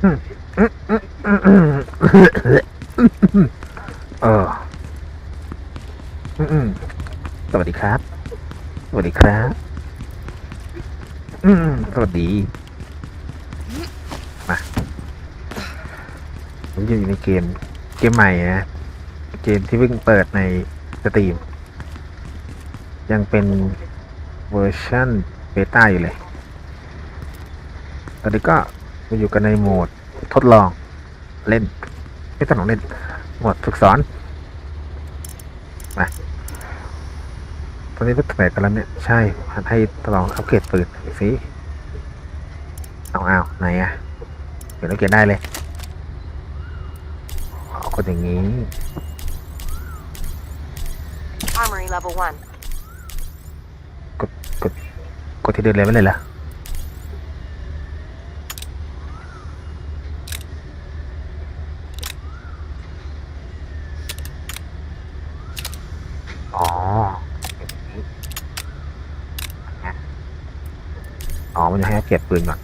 เออสวัสดีครับ สวัสดีครับสวัสดี มาผมอยู่ในเกม เกมใหม่นะ เกมที่เพิ่งเปิดในสตรีม ยังเป็นเวอร์ชันเบต้าอยู่เลย ตอนนี้ก็ มาอยู่กันในโหมดทดลองเล่นไม่ทดลองเล่นโหมดฝึกสอนมาตอนนี้รู้สึกไหนกันแล้วเนี่ย ใช่หันให้ทดลองอัปเกรดปืนหน่อยสิเอาเอาไหนอะเดี๋ยวเราเกรดได้เลยเอาคนอย่างนี้ Armory level 1. กดกดกดที่เดินเลยไม่เลยเหรออ๋อ อ๋อ มันจะให้อัปเกรดปืนก่อน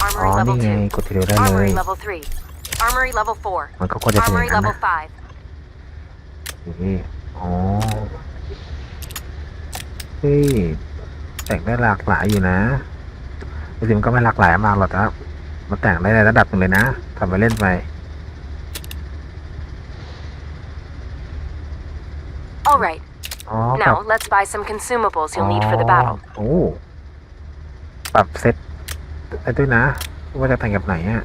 อ๋อ Armory นี่ level ไง 2. กดทีเดียวได้เลย Armory level 3. Armory level 4. มันก็ควรจะเป็นอ Armory ย่างนั้น level นะ 5. นี่อ๋อ เฮ้ย แต่งได้หลากหลายอยู่นะจริงๆมันก็ไม่หลากหลายมากหรอกแต่ว่ามันแต่งได้ในระดับหนึ่งเลยนะทำไปเล่นไป Alright, อ๋อปรับ now let's buy some consumables you'll need for the battle. โอ้ ปรับเซตได้ด้วยนะ ว่าจะแต่งกับไหนอะ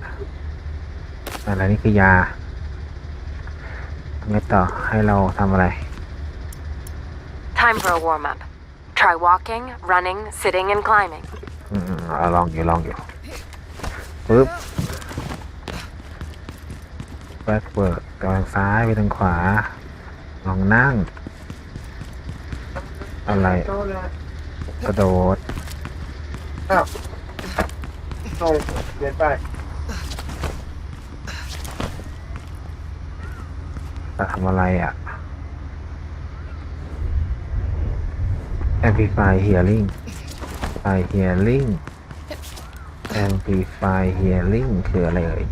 อะไรนี่คือยาทำไงต่อให้เราทำอะไร Time for a warm up. Try walking, running, sitting, and climbing. อืมๆเอาลองอยู่ลองอยู่ปึ๊บแบ็คเวิร์ดกำลังซ้ายไปทางขวา ลองนั่ง อะไร กระโดด ส่งเรียนไปจะทำอะไรอะ amplify hearing amplify hearing amplify hearing คืออะไรเอ่ย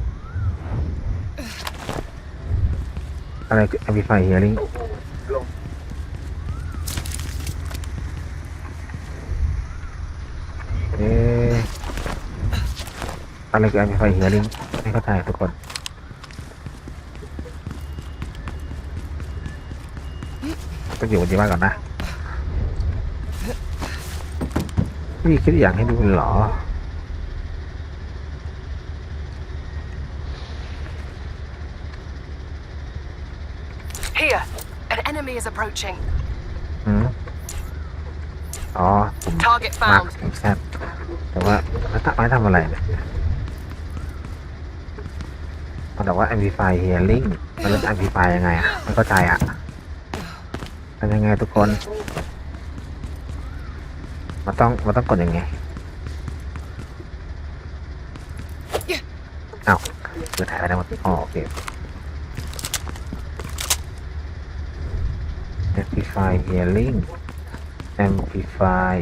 อะไรคือ amplify hearing เอ๊ะ อะไรคือ amplify hearing ไม่เข้าใจทุกคน ก็อยู่ดีมากก่อนนะพี่คิดอย่างให้ดูเหรอ Here, an enemy is approaching. อืมอ๋อผม Target มาร์ค found. แซดแต่ว่าไม่ทำไม่ทำอะไรเนี่ย มันบอกว่า amplify hearing มันเล่น amplify ยังไงอะไม่เข้าใจอะทำยังไงทุกคน มันต้องมันต้องกดยังไงเอ้าเปิดถ่ายไปได้หมดอ๋อโอเค amplify hearing amplify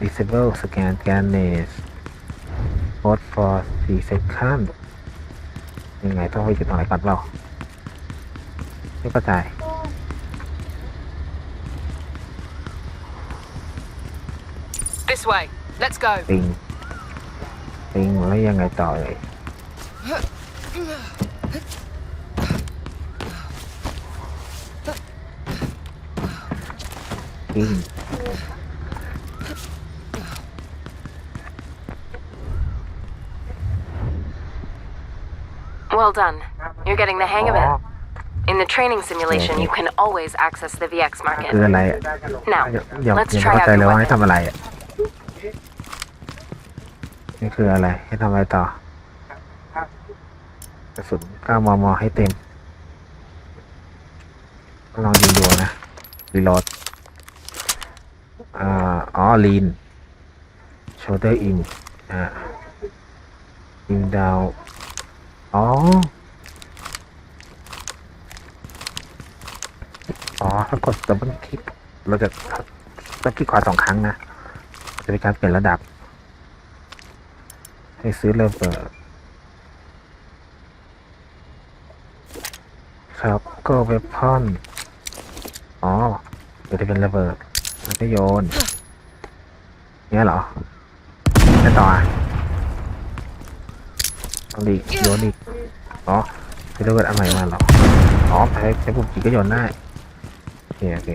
disable scan scanner hold for 4 seconds ยังไงต้องไปจุดตรงไหนก่อนเปล่าไม่เข้าใจ This way. Let's go. ปิงปิงแล้วยังไงต่อเลยปิง Well done. You're getting the hang of อ๋อ it. In the training simulation, you can always access the VX คือ market. อะไรอะ Now, ยังยัง let's ยัง try ไม่เข้า out ใจเลย your ว่าให้ weapon. ทำอะไรอะนี่คืออะไร ให้ทำอะไรต่อกระสุน9มม ให้เต็มลองยิงดูนะรีโหลดอ่าอ๋อลีนโชเดอร์อินอ่ายิงดาว อ๋อ อ๋อถ้ากดดับเบิลคลิกเราจะดับคลิกขวาสองครั้งนะ จะเป็นการเปลี่ยนระดับ ให้ซื้อเลเวลครับก็เวพอนอ๋อจะเป็นระเบิดแล้วก็โยนเนี้ยเหรอจะต่ออะ ลีกโยนอีกอ๋อเป็นระเบิดอันใหม่มาหรออ๋อใช้ใช้ปุ่มจีก็โยนได้โอเคโอเค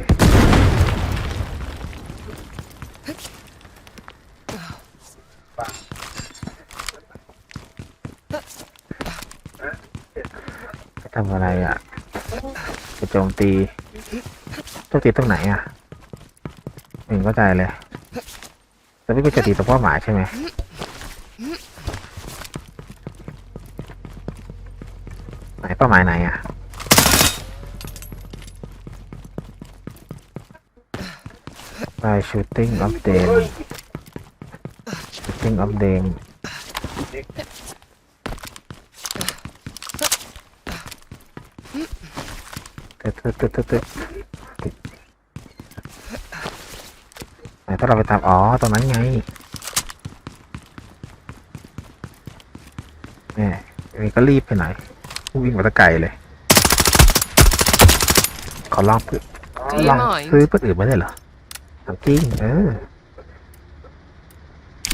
ทำอะไรอะจะโจมตีโจมตีตรงไหนอะไม่เห็นเข้าใจเลย แต่ไม่ก็จะตีตัวเป้าหมายใช่ไหมไหน เป้าหมายไหนอะ by shooting of them shooting of them ตึ๊ดตึ๊ดตึ๊ดตึ๊ดตึ๊ดไหนถ้าเราไปตาม อ๋อ ตรงนั้นไงแม่นี่ก็รีบไปหน่อย วิ่งมาตะไกลเลย ขอลองปืน Do you ลอง mind? ซื้อปืนอื่นไม่ได้เหรอถามจริงเออ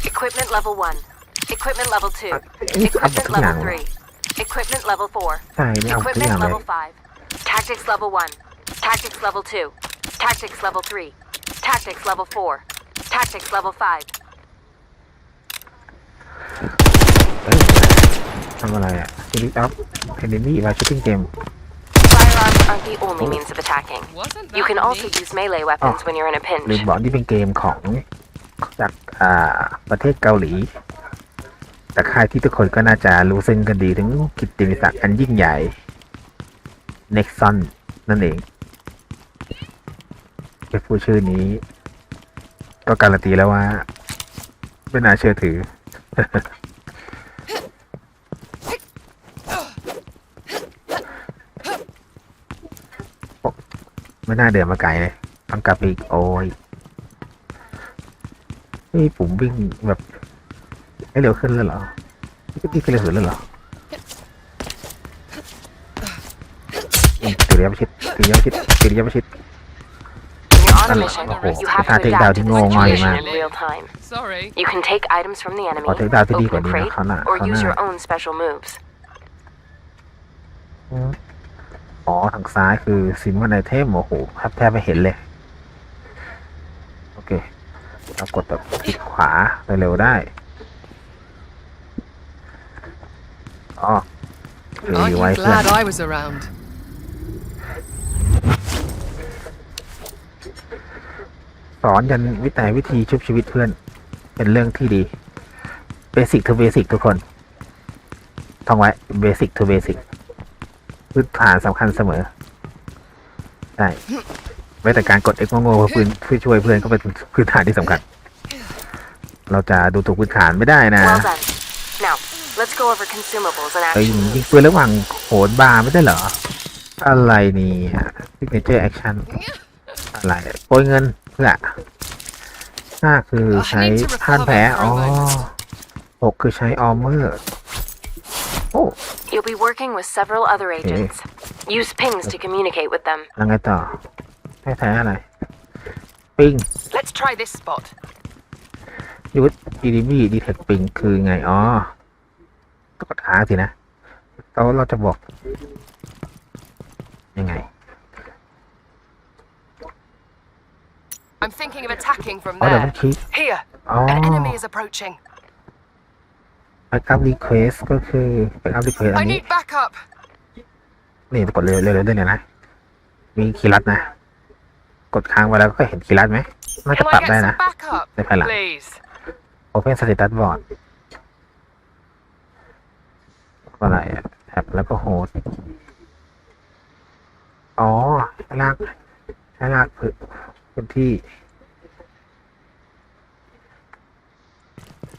Equipment level 1. Equipment level 2. นี่คืออัพหมด Equipment ทุกอย่าง level เลย 3. Equipment level 4. ใช่นี่เอาทุกอย่าง Equipment เลย level 5. Tactics level 1. Tactics level 2. Tactics level 3. Tactics level 4. Tactics level 5. เอ้ย ทำอะไรอะชีวิตอัพเฮนนี่มาชูตติ้งเกม Firearms aren't the only means of attacking. Wasn't You that can also neat? use melee weapons Oh. when you're in a ลืม pinch. บอกนี่เป็นเกมของจากอ่าประเทศเกาหลี แต่ค่ายที่ทุกคนก็น่าจะรู้ซึ้งกันดีถึงกิตติมศักดิ์อันยิ่งใหญ่ Nexon นั่นเองแค่พูดชื่อนี้ ก็การันตีแล้วว่าไม่น่าเชื่อถือ ไม่น่าเดินมาไกลเลยต้องกลับไปอีกโอ้ยนี่ผมวิ่งแบบให้เร็วขึ้นแล้วเหรอนี่ก็เร็วขึ้นแล้วเหรออืมติริยประชิดติริยประชิดติริยประชิด When you're on a Hello. mission, Oh, you have I to think adapt to that the didn't go on situation my in real time. Sorry. You can take items from the enemy, ขอถึงดาวที่ดีก open ว่า a นี้นะ crate, เขาหน้า or เขาห use น้า your own special moves. อืมอ๋อทางซ้ายคือซิมวันไอเทมโอ้โหแทบแทบไม่เห็นเลย โอเคเรากดแบบคลิกขวาไปเร็วได้อ๋อคือ Aren't ไว้ you เพื่อน glad I was around? สอนยันวิธีวิธีชุบชีวิตเพื่อน เป็นเรื่องที่ดีเบสิก to เบสิกทุกคนท่องไว้เบสิก to เบสิก พื้นฐานสำคัญเสมอใช่ไว้แต่การกด X โง่ๆเพื่อปืนเพื่อช่วยเพื่อนก็เป็นพื้นฐานที่สำคัญ เราจะดูถูกพื้นฐานไม่ได้นะ Well done. Now, let's go over consumables and เอ้ย action ยิง moves. ปืนระหว่างโหนบาร์ไม่ได้เหรอ อะไรนี่ signature action อะไรโปรยเงินเพื่อห้าคือใช้ท่านแพ้อ๋อหกคือใช้ออมเมอร์ โอ้ You'll be working with several other agents. Use pings to communicate with them. แล้วไงต่อให้แท้อะไร ปิง Let's try this spot. ยูทอีดีบีดีเทคปิงคือไง อ๋อก็กดค้างสินะแล้วเราจะบอก ยังไง I'm thinking of attacking from อ๋อเดี๋ยวมัน there. คลิก Here, อ๋อ an enemy is approaching. แบ็กอัพรีเควสก็คือแบ็กอัพรีเควสอั I นนี้ need backup. นี่กดเร็วๆเร็วๆด้วยเนี่ยนะ มีคีย์ลัดนะ กดค้างไว้แล้วก็เห็นคีย์ลัดไหมน่าจะ Can ปรับ I ได้ get นะ some backup? ในภายหลัง Please. Open Status Board อะไรอะแท็บแล้วก็โฮสต์อ๋อให้ลากให้ลากพื้นพื้นที่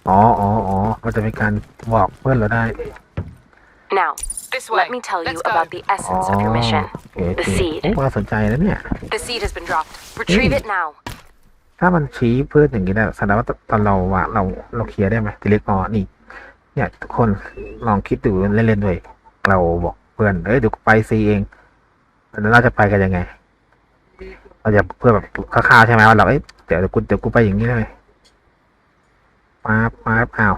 อ๋ออ๋ออ๋อมันจะเป็นการบอกเพื่อนเราได้ Now, This way. let me tell you Let's go. about the อ๋อ essence of your mission. โอเคโอ The เค seed. โอ้ว่าสนใจแล้วเนี่ย The seed has been dropped. Retrieve Mm. it now. ถ้ามันชี้เพื่อนอย่างนี้ได้แสดงว่าตอนเราอะเราเราเคลียร์ได้ไหมทีเล็กอ๋อนี่ เนี่ยทุกคนลองคิดดูเล่นๆด้วยเราบอกเพื่อนเอ้ยเดี๋ยวกูไปซีเองแล้วเราจะไปกันยังไงเราจะเพื่อแบบคร่าวๆใช่ไหมว่าเราเอ้ยเดี๋ยวกูเดี๋ยวกูไปอย่างนี้ได้ไหม มาบมาบอ้าว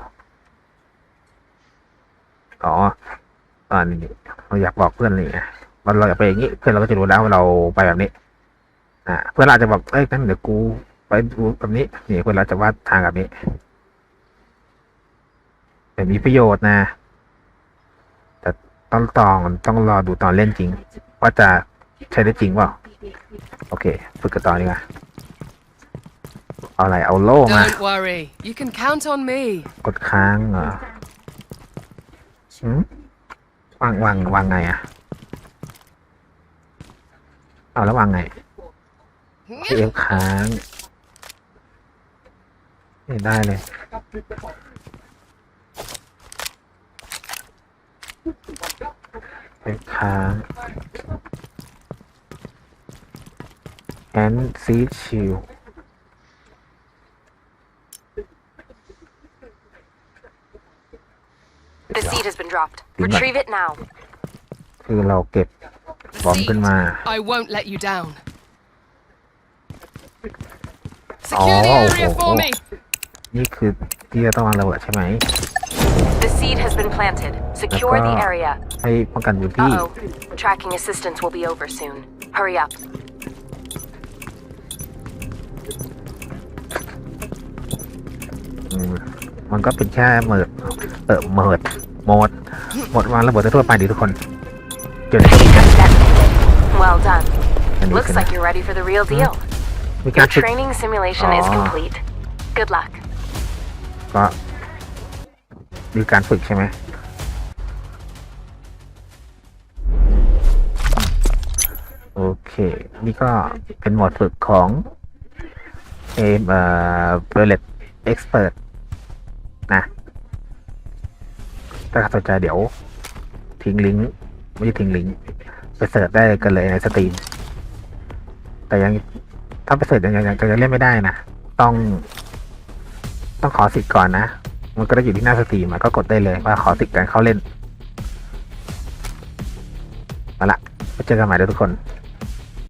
อ๋อตอนนี้เราอยากบอกเพื่อนนี่ไงว่าเราอยากไปอย่างนี้เพื่อนเราก็จะรู้แล้วว่าเราไปแบบนี้ อ่าเพื่อนเราจะบอกเอ้ยงั้นเดี๋ยวกูไปดูแบบนี้นี่เพื่อนเราจะวาดทางแบบนี้แต่มีประโยชน์นะ แต่ต้องตองต้องรอดูตอนเล่นจริง ว่าจะใช้ได้จริงเปล่าโอเค ฝึกกันต่อดีกว่า เอาอะไรเอาโล่มา Don't worry. You can count on me. กดค้างเหรอหืมวางวางวางไงอะเอาแล้ววางไงเอฟค้างไม่ได้เลยเอฟค้างแอนซีชิล been dropped. Đúng rồi. Retrieve it now. คือเราเก็บ The บอมขึ้น seed. มา I won't let you down. Secure the Oh, area for oh, oh. me. นี่คือที่จะต้องวางระเบิดใช่ไหม The seed has been planted. Secure the D'accord. area. ให้ป้องกันพื้นที่ Uh oh. Tracking assistance will be over soon. Hurry up. อืมมันก็เป็นแค่เมิดเออเมิดโ หมดโหมดวางระเบิดทั่วๆไปดีทุกคนจนจะมีการ Well done. อันนี้ Looks คือ like you're ready for the real deal. มีการ Your ฝึก training simulation is Oh. complete. Good luck. ก็มีการฝึกใช่ไหมโอเค นี่ก็เป็นโหมดฝึกของเอมเอ่อเบ ถ้าสนใจเดี๋ยว ทิ้งลิงก์ไม่ใช่ทิ้งลิงก์ไปเสิร์ชได้กันเลยในสตรีม แต่ยังถ้าไปเสิร์ชยังยังยังยังเล่นไม่ได้นะ ต้อง ต้องขอสิทธิ์ก่อนนะ มันก็ได้อยู่ที่หน้าสตรีมก็กดได้เลยว่าขอสิทธิ์การเข้าเล่นมาละไปเจอกันใหม่เด้อทุกคน